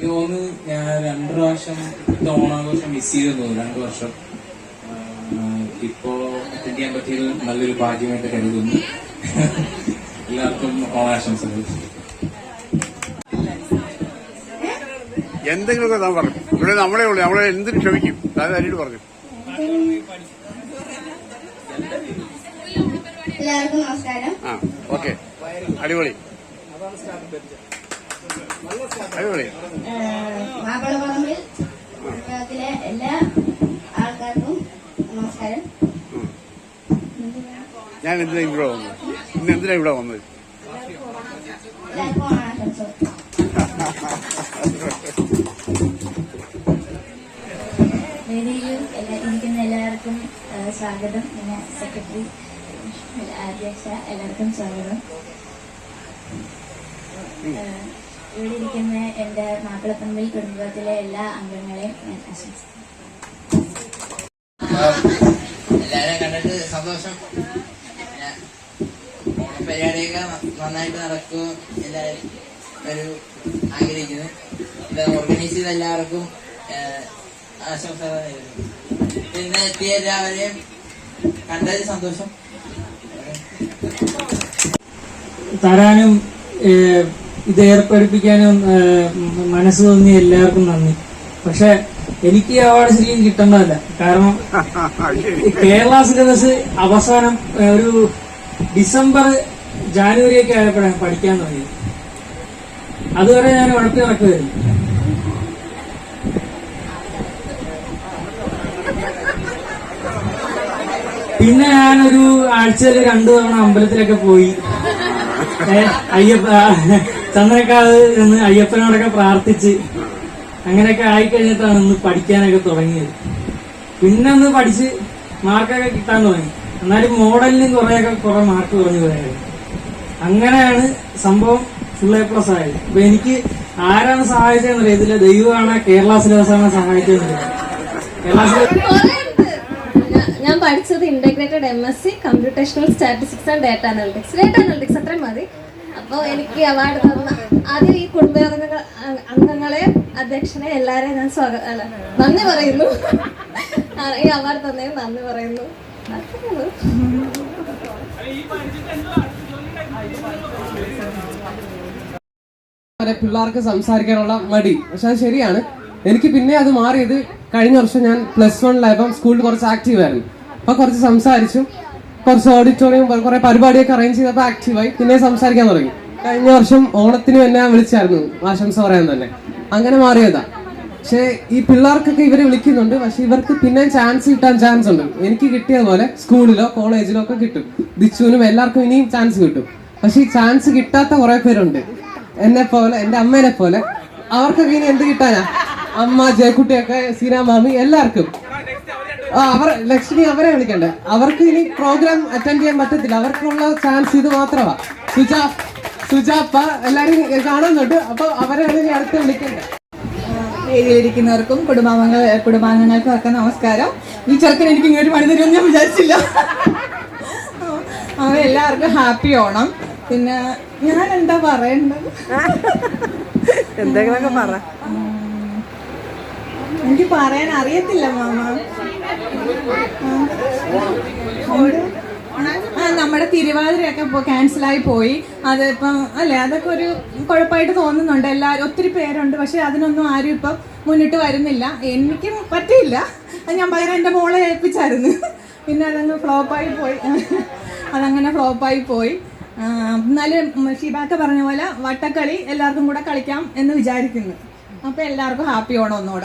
എനിക്ക് തോന്നുന്നു ഞാൻ രണ്ടു പ്രാവശ്യം ഇപ്പോഴത്തെ ഓണാഘോഷം മിസ് ചെയ്തെന്ന് തോന്നുന്നു. രണ്ടു വർഷം. ഇപ്പോ അറ്റൻഡ് ചെയ്യാൻ പറ്റിയത് നല്ലൊരു ഭാഗ്യമായിട്ട് കരുതുന്നു. എല്ലാവർക്കും ഓണാശംസകൾ. എന്തെങ്കിലുമൊക്കെ താൻ പറഞ്ഞു ഇവിടെ നമ്മളെ ഉള്ളു. നമ്മളെ എന്തിനു ക്ഷമിക്കും? അതായത് അരിയോട് പറഞ്ഞു എല്ലാവർക്കും നമസ്കാരം. ആ ഓക്കെ. അടിപൊളി. മാപ്പിളപ്പറമ്പിൽ കുടുംബത്തിലെ എല്ലാ ആൾക്കാർക്കും നമസ്കാരം. ഞാൻ എന്തിനാ ഇവിടെ വന്നത്? ഇന്ന് എന്തിനാ ഇവിടെ വന്നത്? വേദിയിൽ ഇരിക്കുന്ന എല്ലാവർക്കും സ്വാഗതം. പിന്നെ സെക്രട്ടറി അധ്യക്ഷ എല്ലാവർക്കും സ്വാഗതം. ഇവിടെ ഇരിക്കുന്ന എന്റെ മാപ്പിളത്തമ്പിൽ കുടുംബത്തിലെ എല്ലാ അംഗങ്ങളെയും ഞാൻ ആശംസിക്കുന്നു. എല്ലാവരെയും കണ്ടിട്ട് സന്തോഷം. പിന്നെ ഓണപരിപാടിയൊക്കെ നന്നായിട്ട് നടക്കും. എല്ലാവരും ഒരു ആഗ്രഹിക്കുന്നു. ഇത് ഓർഗനൈസ് ചെയ്ത എല്ലാവർക്കും ആശംസ ആശംസകൾ നേരുന്നു. പിന്നെ എത്തിയ എല്ലാവരെയും കണ്ടതിൽ സന്തോഷം. തരാനും ഇത് ഏർപ്പെടുപ്പിക്കാനും മനസ്സ് തോന്നിയ എല്ലാവർക്കും നന്ദി. പക്ഷെ എനിക്ക് അവാർഡ് ശരിക്കും കിട്ടേണ്ടതല്ല. കാരണം കേരള സിലബസ് അവസാനം ഒരു ഡിസംബർ ജാനുവരി ഒക്കെ ആയപ്പോഴാണ് പഠിക്കാൻ തുടങ്ങിയത്. അതുവരെ ഞാൻ ഉഴപ്പി നടക്കുകയായിരുന്നു. പിന്നെ ഞാനൊരു ആഴ്ചയിൽ രണ്ടു തവണ അമ്പലത്തിലൊക്കെ പോയി. ഏ, അയ്യപ്പ ചന്ദ്രക്കാവ് എന്ന് അയ്യപ്പനോടൊക്കെ പ്രാർത്ഥിച്ച് അങ്ങനെയൊക്കെ ആയിക്കഴിഞ്ഞിട്ടാണ് ഇന്ന് പഠിക്കാനൊക്കെ തുടങ്ങിയത്. പിന്നെ ഒന്ന് പഠിച്ച് മാർക്കൊക്കെ കിട്ടാൻ തുടങ്ങി. എന്നാലും മോഡലിനും കുറേയൊക്കെ കുറെ മാർക്ക് കുറഞ്ഞു പോയായിരുന്നു. അങ്ങനെയാണ് സംഭവം ഫുൾ എ പ്ലസ് ആയത്. അപ്പൊ എനിക്ക് ആരാണ് സഹായിച്ചതെന്ന് ഇതിലെ ദൈവമാണ് കേരള സിലബസാണ് സഹായിച്ചതെന്ന് കേരള സിലബസ് ഞാൻ പഠിച്ചത് integrated M S C computational statistics and data analytics data analytics അത്രയും മതി. അപ്പോൾ എനിക്ക് അവാർഡ് തന്ന ആദ്യം ഈ കുടുംബാംഗങ്ങൾ അംഗങ്ങളെ അധ്യക്ഷനെ എല്ലാവരെയും ഞാൻ സ്വാഗതം നന്ദി പറയുന്നു. ഈ അവാർഡ് തന്നതിന് നന്ദി പറയുന്നു. പിള്ളേർക്ക് സംസാരിക്കാനുള്ള മടി. പക്ഷെ അത് ശരിയാണ്. എനിക്ക് പിന്നെ അത് മാറിയത് കഴിഞ്ഞ വർഷം ഞാൻ പ്ലസ് വണ്ണിലായപ്പം സ്കൂളിൽ കുറച്ച് ആക്റ്റീവ് ആയിരുന്നു. അപ്പൊ കുറച്ച് സംസാരിച്ചു. കുറച്ച് ഓഡിറ്റോറിയം കുറെ പരിപാടിയൊക്കെ അറേഞ്ച് ചെയ്തപ്പോൾ ആക്റ്റീവായി പിന്നെ സംസാരിക്കാൻ തുടങ്ങി. കഴിഞ്ഞ വർഷം ഓണത്തിന് എന്നെ വിളിച്ചായിരുന്നു. ആശംസ പറയാൻ തന്നെ. അങ്ങനെ മാറിയതാ. പക്ഷേ ഈ പിള്ളേർക്കൊക്കെ ഇവരെ വിളിക്കുന്നുണ്ട്. പക്ഷെ ഇവർക്ക് പിന്നെ ചാൻസ് കിട്ടാൻ ചാൻസ് ഉണ്ട്. എനിക്ക് കിട്ടിയതുപോലെ സ്കൂളിലോ കോളേജിലോ ഒക്കെ കിട്ടും. ദിച്ചുവിനും എല്ലാവർക്കും ഇനിയും ചാൻസ് കിട്ടും. പക്ഷെ ഈ ചാൻസ് കിട്ടാത്ത കുറെ പേരുണ്ട്. എന്നെ പോലെ എന്റെ അമ്മേനെ പോലെ. അവർക്കൊക്കെ ഇനി എന്ത് കിട്ടാനാ? അമ്മ ജയക്കുട്ടിയൊക്കെ സീനാ മാമി എല്ലാവർക്കും. ആ അവർ ലക്ഷ്മി അവരെ വിളിക്കണ്ടേ? അവർക്ക് ഇനി പ്രോഗ്രാം അറ്റൻഡ് ചെയ്യാൻ പറ്റത്തില്ല. അവർക്കുള്ള ചാൻസ് ഇത് മാത്രമാ. സുജാ സുജാപ്പ എല്ലാരും കാണുന്നുണ്ട്. അപ്പൊ അവരെ ഇനി അടുത്ത് വിളിക്കേണ്ടത് വേദിയിലിരിക്കുന്നവർക്കും കുടുംബാംഗങ്ങൾ കുടുംബാംഗങ്ങൾക്കും ഒക്കെ നമസ്കാരം. ഈ ചെറുക്കൻ എനിക്ക് ഇങ്ങോട്ട് പണി തരുമെന്ന് ഞാൻ വിചാരിച്ചില്ല. അവ എല്ലാവർക്കും ഹാപ്പി ഓണം. പിന്നെ ഞാൻ എന്താ പറയണ്ടത്? എന്തെങ്കിലുമൊക്കെ പറ. എനിക്ക് പറയാൻ അറിയത്തില്ല മാമ. നമ്മുടെ തിരുവാതിരയൊക്കെ ക്യാൻസൽ ആയി പോയി. അത് ഇപ്പം അല്ലേ അതൊക്കെ ഒരു കുഴപ്പമായിട്ട് തോന്നുന്നുണ്ട്. എല്ലാവരും ഒത്തിരി പേരുണ്ട് പക്ഷെ അതിനൊന്നും ആരും ഇപ്പം മുന്നിട്ട് വരുന്നില്ല. എനിക്കും പറ്റിയില്ല. ഞാൻ പകരം എന്റെ മോളെ ഏൽപ്പിച്ചായിരുന്നു. പിന്നെ അതങ്ങ് ഫ്ലോപ്പായി പോയി. അതങ്ങനെ ഫ്ലോപ്പായി പോയി. എന്നാലും ഷിബാക്ക പറഞ്ഞ പോലെ വട്ടക്കളി എല്ലാവർക്കും കൂടെ കളിക്കാം എന്ന് വിചാരിക്കുന്നു. അപ്പോൾ എല്ലാവർക്കും ഹാപ്പി ഓണം ഒന്നുകൂടെ.